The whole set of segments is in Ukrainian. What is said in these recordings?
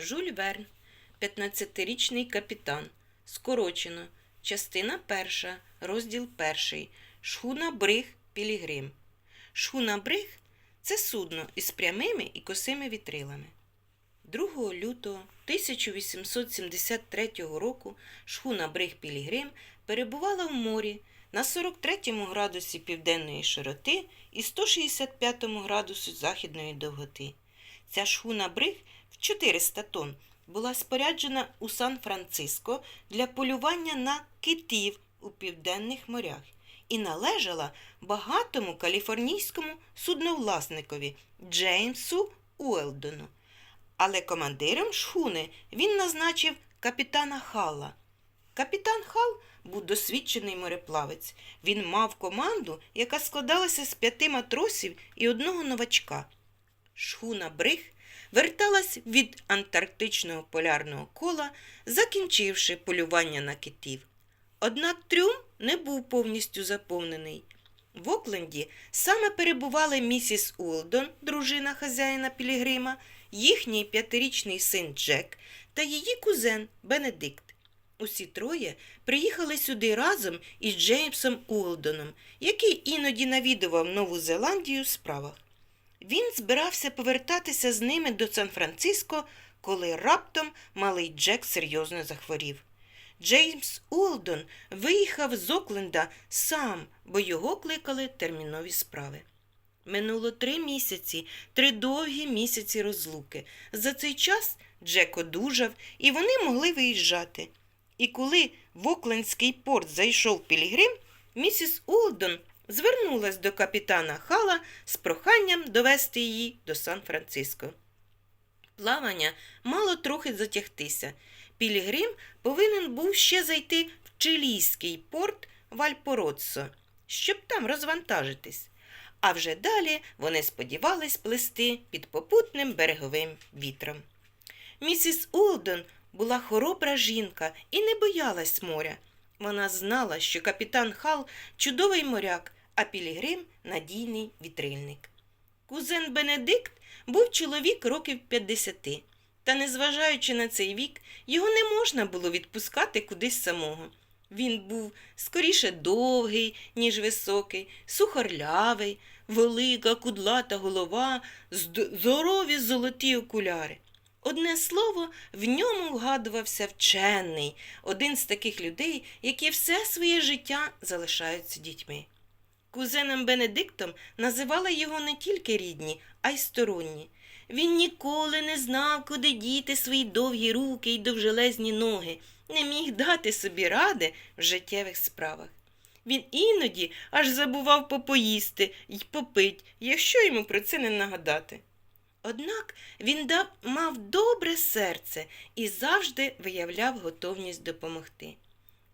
Жюль Верн, 15-річний капітан. Скорочено. Частина перша, розділ перший. Шхуна Бриг Пілігрим. Шхуна Бриг це судно із прямими і косими вітрилами. 2 лютого 1873 року шхуна Бриг Пілігрим перебувала в морі на 43 градусі південної широти і 165 градусу західної довготи. Ця шхуна Бриг 400 тонн була споряджена у Сан-Франциско для полювання на китів у південних морях і належала багатому каліфорнійському судновласникові Джеймсу Уелдону. Але командиром шхуни він назначив капітана Халла. Капітан Хал був досвідчений мореплавець. Він мав команду, яка складалася з п'яти матросів і одного новачка. Шхуна Бриг верталась від антарктичного полярного кола, закінчивши полювання на китів. Однак трюм не був повністю заповнений. В Окленді саме перебували місіс Уолдон, дружина хазяїна Пілігрима, їхній п'ятирічний син Джек та її кузен Бенедикт. Усі троє приїхали сюди разом із Джеймсом Уолдоном, який іноді навідував Нову Зеландію в справах. Він збирався повертатися з ними до Сан-Франциско, коли раптом малий Джек серйозно захворів. Джеймс Уолдон виїхав з Окленда сам, бо його кликали термінові справи. Минуло три місяці, три довгі місяці розлуки. За цей час Джек одужав, і вони могли виїжджати. І коли в Оклендський порт зайшов Пілігрим, місіс Уолдон звернулась до капітана Хала з проханням довести її до Сан-Франциско. Плавання мало трохи затягтися. Пілігрим повинен був ще зайти в чилійський порт Вальпороццо, щоб там розвантажитись. А вже далі вони сподівались плисти під попутним береговим вітром. Місіс Уолдон була хоробра жінка і не боялась моря. Вона знала, що капітан Хал чудовий моряк, а Пілігрим надійний вітрильник. Кузен Бенедикт був чоловік років 50, та, незважаючи на цей вік, його не можна було відпускати кудись самого. Він був скоріше довгий, ніж високий, сухорлявий, велика кудлата голова, здорові золоті окуляри. Одне слово, в ньому вгадувався вчений, один з таких людей, які все своє життя залишаються дітьми. Кузеном Бенедиктом називали його не тільки рідні, а й сторонні. Він ніколи не знав, куди діти свої довгі руки й довжелезні ноги, не міг дати собі ради в життєвих справах. Він іноді аж забував попоїсти й попить, якщо йому про це не нагадати. Однак він мав добре серце і завжди виявляв готовність допомогти.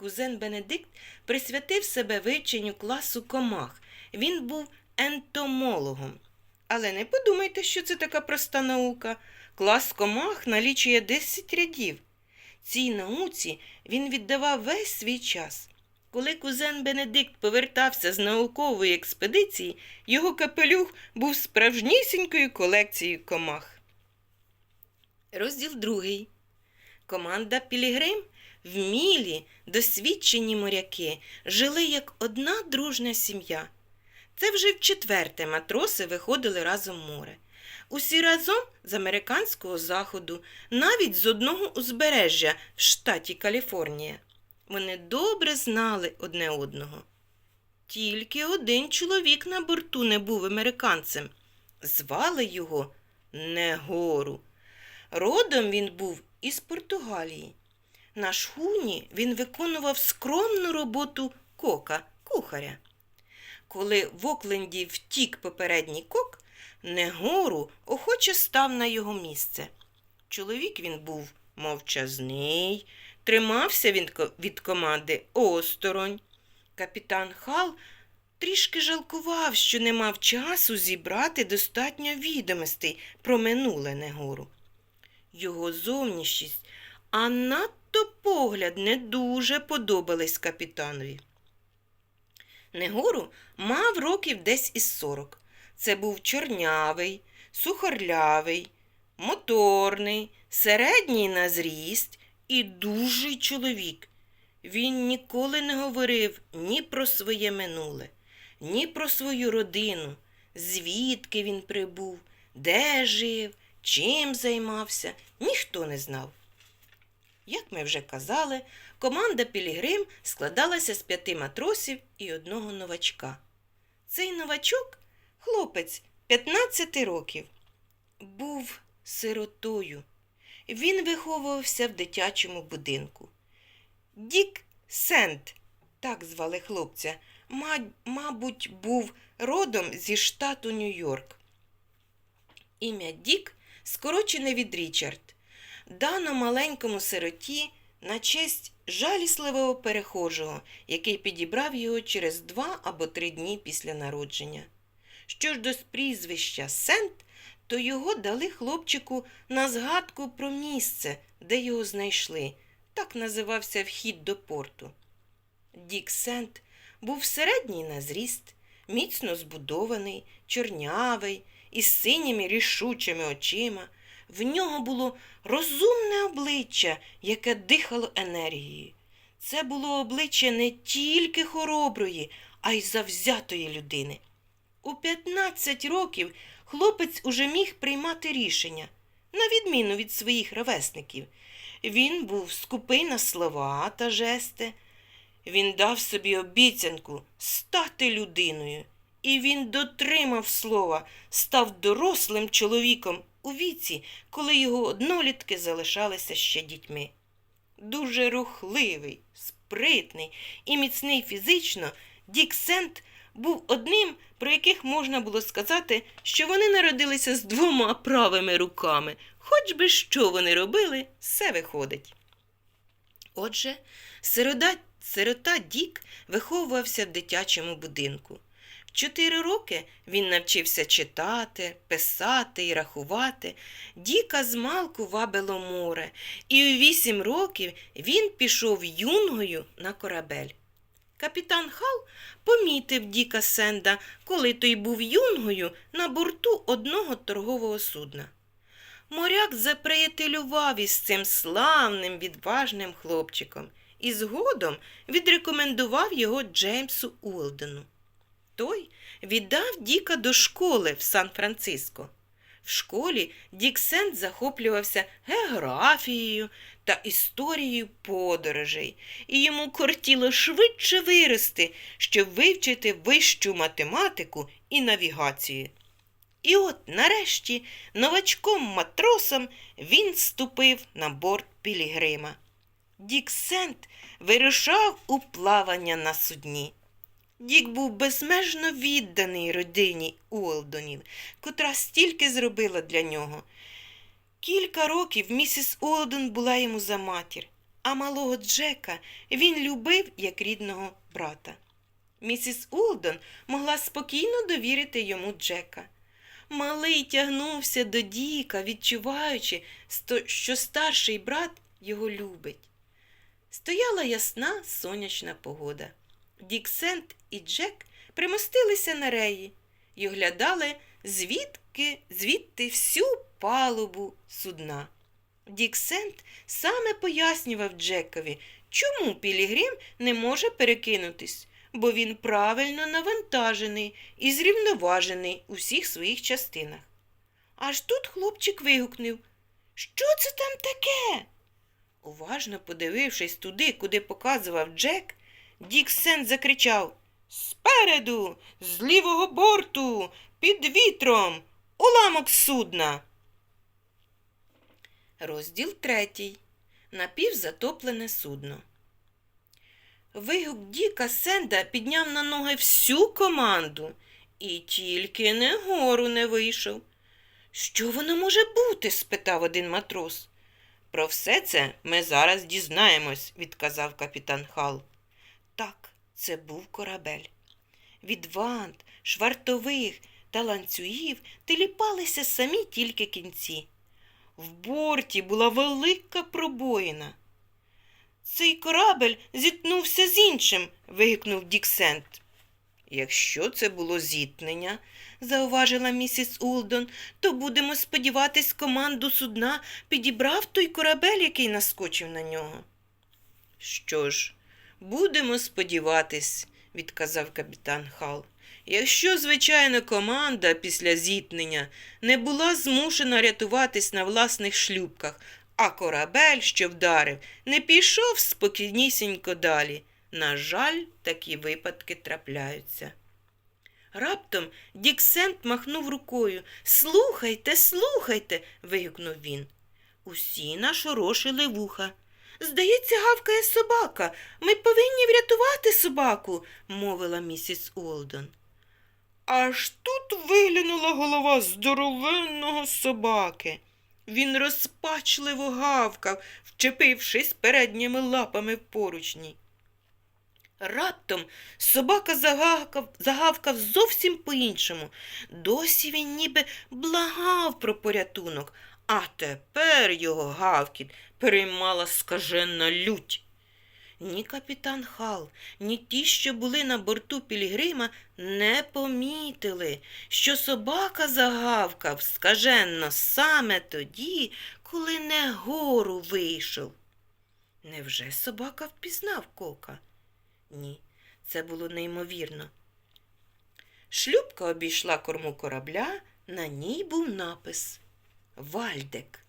Кузен Бенедикт присвятив себе вивченню класу комах. Він був ентомологом. Але не подумайте, що це така проста наука. Клас комах налічує 10 рядів. Цій науці він віддавав весь свій час. Коли кузен Бенедикт повертався з наукової експедиції, його капелюх був справжнісінькою колекцією комах. Розділ другий. Команда Пілігрим вмілі, досвідчені моряки жили як одна дружна сім'я. Це вже в четверте матроси виходили разом в море. Усі разом з американського заходу, навіть з одного узбережжя в штаті Каліфорнія. Вони добре знали одне одного. Тільки один чоловік на борту не був американцем. Звали його Негору. Родом він був із Португалії. На шхуні він виконував скромну роботу кока, кухаря. Коли в Окленді втік попередній кок, Негору охоче став на його місце. Чоловік він був мовчазний, тримався він від команди осторонь. Капітан Хал трішки жалкував, що не мав часу зібрати достатньо відомостей про минуле Негору. Його зовнішність, а надто погляд не дуже подобались капітанові. Негору мав років десь із сорок. Це був чорнявий, сухорлявий, моторний, середній на зріст і дужий чоловік. Він ніколи не говорив ні про своє минуле, ні про свою родину, звідки він прибув, де жив, чим займався, ніхто не знав. Як ми вже казали, команда Пілігрим складалася з п'яти матросів і одного новачка. Цей новачок, хлопець 15 років, був сиротою. Він виховувався в дитячому будинку. Дік Сент, так звали хлопця, мабуть, був родом зі штату Нью-Йорк. Ім'я Дік скорочене від Річард, дано маленькому сироті на честь жалісливого перехожого, який підібрав його через два або три дні після народження. Що ж до прізвища Сент, то його дали хлопчику на згадку про місце, де його знайшли. Так називався вхід до порту. Дік Сент був середній на зріст, міцно збудований, чорнявий, із синіми рішучими очима. В нього було розумне обличчя, яке дихало енергією. Це було обличчя не тільки хороброї, а й завзятої людини. У 15 років хлопець уже міг приймати рішення, на відміну від своїх ровесників. Він був скупий на слова та жести. Він дав собі обіцянку стати людиною, і він дотримав слова, став дорослим чоловіком у віці, коли його однолітки залишалися ще дітьми. Дуже рухливий, спритний і міцний фізично, Дік Сент був одним, про яких можна було сказати, що вони народилися з двома правими руками. Хоч би що вони робили, все виходить. Отже, сирота, сирота Дік виховувався в дитячому будинку. Чотири роки він навчився читати, писати і рахувати. Діка змалку вабило море, і у вісім років він пішов юнгою на корабель. Капітан Хал помітив Діка Сенда, коли той був юнгою на борту одного торгового судна. Моряк заприятелював із цим славним, відважним хлопчиком і згодом відрекомендував його Джеймсу Уолдену. Той віддав Діка до школи в Сан-Франциско. В школі Дік Сент захоплювався географією та історією подорожей, і йому кортіло швидше вирости, щоб вивчити вищу математику і навігацію. І от нарешті новачком-матросом він ступив на борт Пілігрима. Дік Сент вирушав у плавання на судні. Дік був безмежно відданий родині Уолдонів, котра стільки зробила для нього. Кілька років місіс Уолдон була йому за матір, а малого Джека він любив як рідного брата. Місіс Уолдон могла спокійно довірити йому Джека. Малий тягнувся до Діка, відчуваючи, що старший брат його любить. Стояла ясна сонячна погода. Дік Сент і Джек примостилися на реї й оглядали звідки, звідти всю палубу судна. Дік Сент саме пояснював Джекові, чому Пілігрим не може перекинутись, бо він правильно навантажений і зрівноважений у всіх своїх частинах. Аж тут хлопчик вигукнув Що це там таке? Уважно подивившись туди, куди показував Джек, Дік Сент закричав Спереду, з лівого борту, під вітром, уламок судна. Розділ третій. Напівзатоплене судно. Вигук Діка Сенда підняв на ноги всю команду і тільки не гору не вийшов. Що воно може бути? спитав один матрос. Про все це ми зараз дізнаємось, відказав капітан Хал. Так, це був корабель. Від вант, швартових та ланцюгів теліпалися самі тільки кінці. В борті була велика пробоїна. Цей корабель зіткнувся з іншим, вигукнув Дік Сент. Якщо це було зіткнення, зауважила місіс Улдон, то будемо сподіватись, команду судна підібрав той корабель, який наскочив на нього. Що ж, будемо сподіватись, відказав капітан Хал. Якщо, звичайно, команда після зіткнення не була змушена рятуватись на власних шлюбках, а корабель, що вдарив, не пішов спокійнісінько далі. На жаль, такі випадки трапляються. Раптом Діксент махнув рукою. Слухайте, слухайте. вигукнув він. Усі нашорошили вуха. Здається, гавкає собака. Ми повинні врятувати собаку, мовила місіс Уолдон. Аж тут виглянула голова здоровенного собаки. Він розпачливо гавкав, вчепившись передніми лапами в поручні. Раптом собака загавкав, загавкав зовсім по-іншому. Досі він ніби благав про порятунок, а тепер його гавкіт переймала скажена лють. Ні капітан Хал, ні ті, що були на борту Пілігрима, не помітили, що собака загавкав скаженно саме тоді, коли негору вийшов. Невже собака впізнав кока? Ні, це було неймовірно. Шлюпка обійшла корму корабля, на ній був напис Вальдек.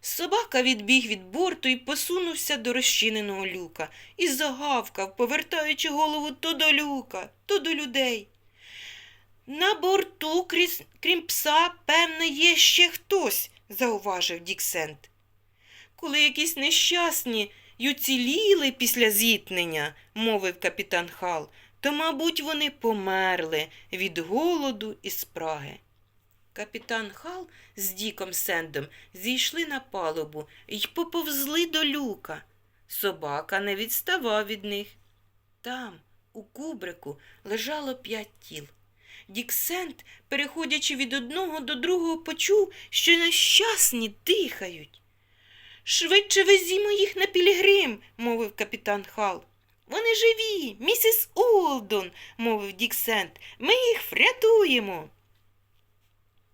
Собака відбіг від борту і посунувся до розчиненого люка і загавкав, повертаючи голову то до люка, то до людей. На борту, крім пса, певне, є ще хтось, зауважив Діксент. Коли якісь нещасні й уціліли після зіткнення, мовив капітан Хал, то, мабуть, вони померли від голоду і спраги. Капітан Хал з Діком Сендом зійшли на палубу й поповзли до люка. Собака не відставав від них. Там, у кубрику, лежало п'ять тіл. Дік Сенд, переходячи від одного до другого, почув, що нещасні дихають. Швидше везімо їх на пілігрим, мовив капітан Хал. Вони живі, місіс Улдон, мовив Дік Сенд. Ми їх врятуємо.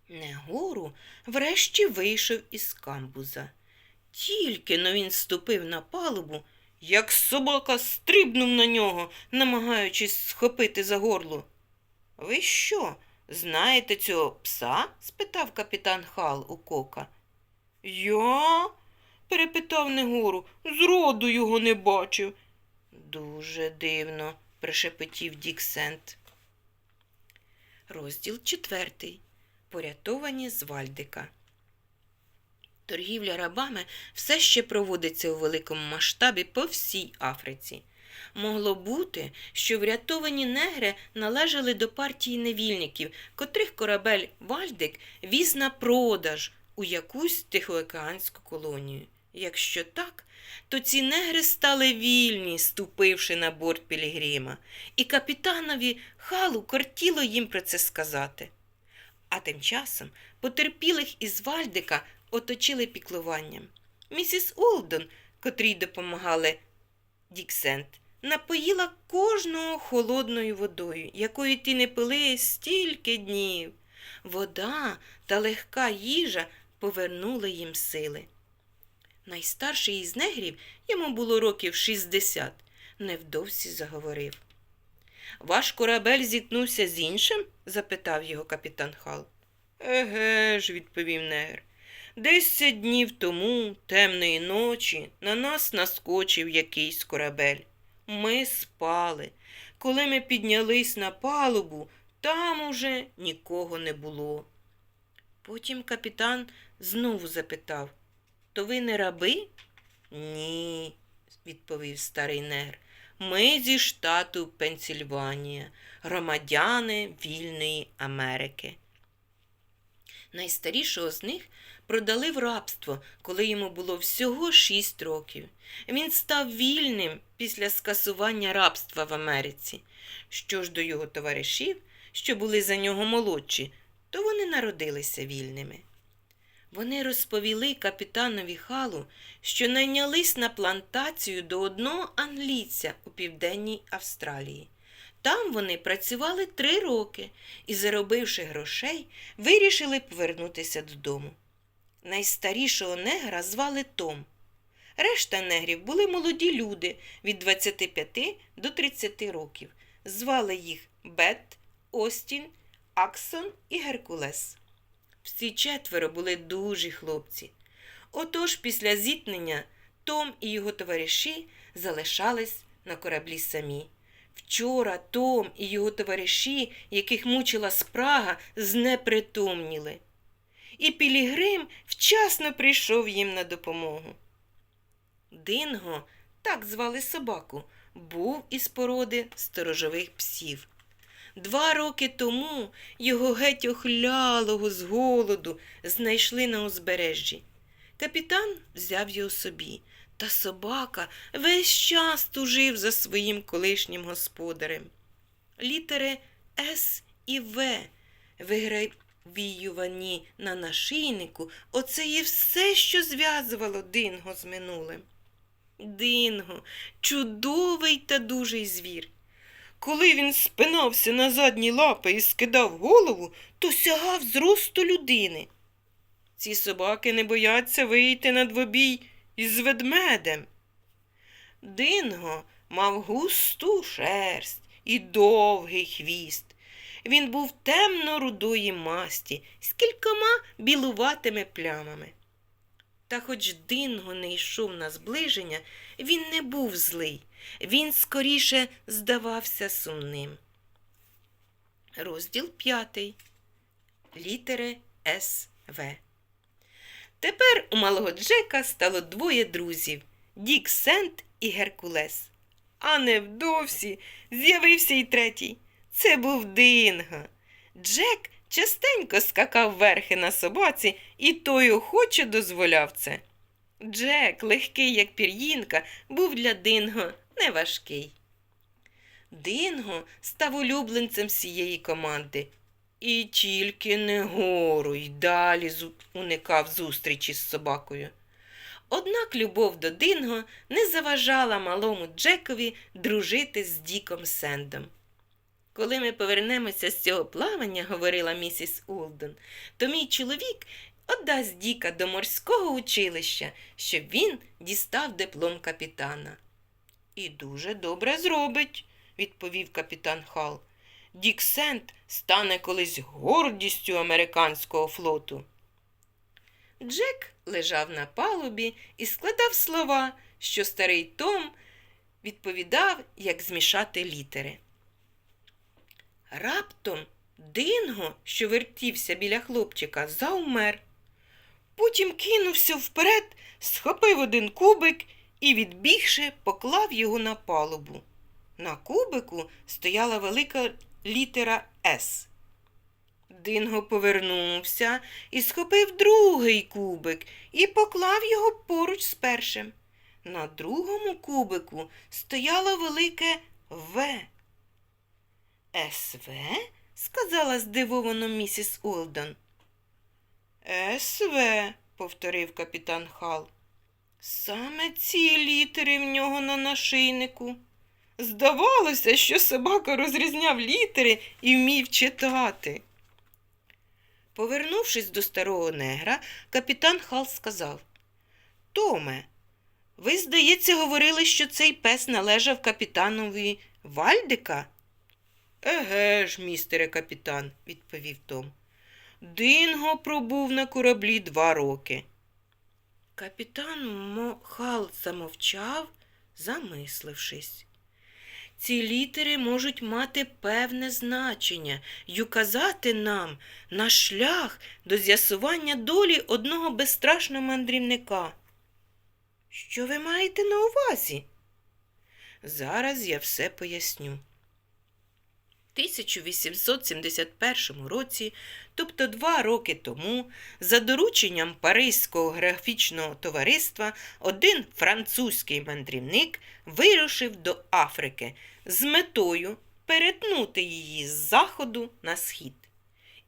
Негору врешті вийшов із камбуза. Тільки но він ступив на палубу, як собака стрибнув на нього, намагаючись схопити за горло. Ви що, знаєте цього пса? спитав капітан Хал у кока. Я? перепитав Негору. Зроду його не бачив. Дуже дивно, прошепотів Дік Сент. Розділ четвертий. Порятовані з Вальдика. Торгівля рабами все ще проводиться у великому масштабі по всій Африці. Могло бути, що врятовані негри належали до партії невільників, котрих корабель Вальдик віз на продаж у якусь тихоокеанську колонію. Якщо так, то ці негри стали вільні, ступивши на борт Пілігрима, і капітанові Халу кортіло їм про це сказати. А тим часом потерпілих із Вальдика оточили піклуванням. Місіс Олдон, котрій допомагали Діксент, напоїла кожного холодною водою, якої ті не пили стільки днів. Вода та легка їжа повернули їм сили. Найстарший із негрів, йому було років 60, невдовзі заговорив. Ваш корабель зіткнувся з іншим? запитав його капітан Хал. Еге ж, відповів негр. Десять днів тому, темної ночі, на нас наскочив якийсь корабель. Ми спали. Коли ми піднялись на палубу, там уже нікого не було. Потім капітан знову запитав То ви не раби? Ні, відповів старий негр. Ми зі штату Пенсільванія, громадяни вільної Америки. Найстарішого з них продали в рабство, коли йому було всього шість років. Він став вільним після скасування рабства в Америці. Що ж до його товаришів, що були за нього молодші, то вони народилися вільними. Вони розповіли капітанові Халу, що найнялись на плантацію до одного англійця у південній Австралії. Там вони працювали три роки і, заробивши грошей, вирішили повернутися додому. Найстарішого негра звали Том. Решта негрів були молоді люди від 25 до 30 років. Звали їх Бет, Остін, Аксон і Геркулес. Всі четверо були дужі хлопці. Отож, після зіткнення Том і його товариші залишались на кораблі самі. Вчора Том і його товариші, яких мучила спрага, знепритомніли. І Пілігрим вчасно прийшов їм на допомогу. Динго, так звали собаку, був із породи сторожових псів. Два роки тому його геть охлялого з голоду знайшли на узбережжі. Капітан взяв його собі, та собака весь час тужив за своїм колишнім господарем. Літери С і В вигравіювані на нашийнику, оце і все, що зв'язувало Динго з минулим. Динго, чудовий та дужий звір. Коли він спинався на задні лапи і скидав голову, то сягав зросту людини. Ці собаки не бояться вийти на двобій із ведмедем. Динго мав густу шерсть і довгий хвіст. Він був темно-рудої масті з кількома білуватими плямами. Та хоч Динго не йшов на зближення, він не був злий, він скоріше здавався сумним. Розділ п'ятий. Літери С В. Тепер у малого Джека стало двоє друзів Дік Сент і Геркулес. А невдовзі з'явився й третій. Це був Динго. Джек частенько скакав верхи на собаці, і той охоче дозволяв це. Джек, легкий, як пір'їнка, був для Динго неважкий. Динго став улюбленцем всієї команди. І тільки не гору й далі уникав зустрічі з собакою. Однак любов до Динго не заважала малому Джекові дружити з Діком Сендом. Коли ми повернемося з цього плавання, говорила місіс Улден, то мій чоловік отдасть Діка до морського училища, щоб він дістав диплом капітана. І дуже добре зробить, відповів капітан Хал. Дік Сент стане колись гордістю американського флоту. Джек лежав на палубі і складав слова, що старий Том відповідав, як змішати літери. Раптом Динго, що вертівся біля хлопчика, завмер. Потім кинувся вперед, схопив один кубик і, відбігши, поклав його на палубу. На кубику стояла велика літера С. Динго повернувся і схопив другий кубик і поклав його поруч з першим. На другому кубику стояло велике В. СВ? сказала здивовано місіс Уилдон. СВ, повторив капітан Хал. Саме ці літери в нього на нашийнику. Здавалося, що собака розрізняв літери і вмів читати. Повернувшись до старого негра, капітан Хал сказав Томе, ви, здається, говорили, що цей пес належав капітанові Вальдика? Еге ж, містере капітан, відповів Том. Динго пробув на кораблі два роки. Капітан Мохал замовчав, замислившись. Ці літери можуть мати певне значення й указати нам на шлях до з'ясування долі одного безстрашного мандрівника. Що ви маєте на увазі? Зараз я все поясню. 1871 році, тобто два роки тому, за дорученням Паризького графічного товариства, один французький мандрівник вирушив до Африки з метою перетнути її з заходу на схід.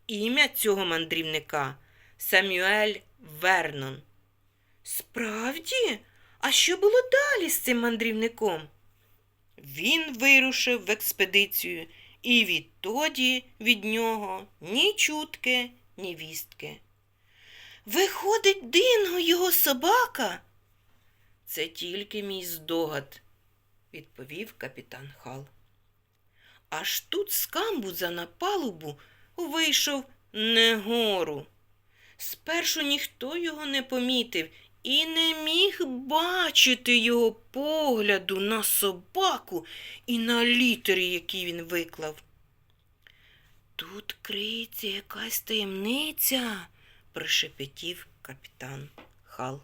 Ім'я цього мандрівника Самюель Вернон. Справді? А що було далі з цим мандрівником? Він вирушив в експедицію, і відтоді від нього ні чутки, ні вістки. Виходить, Динго його собака? Це тільки мій здогад, відповів капітан Хал. Аж тут з камбуза на палубу вийшов Негору. Спершу ніхто його не помітив і не міг бачити його погляду на собаку і на літери, які він виклав. Тут криється якась таємниця, прошепотів капітан Хал.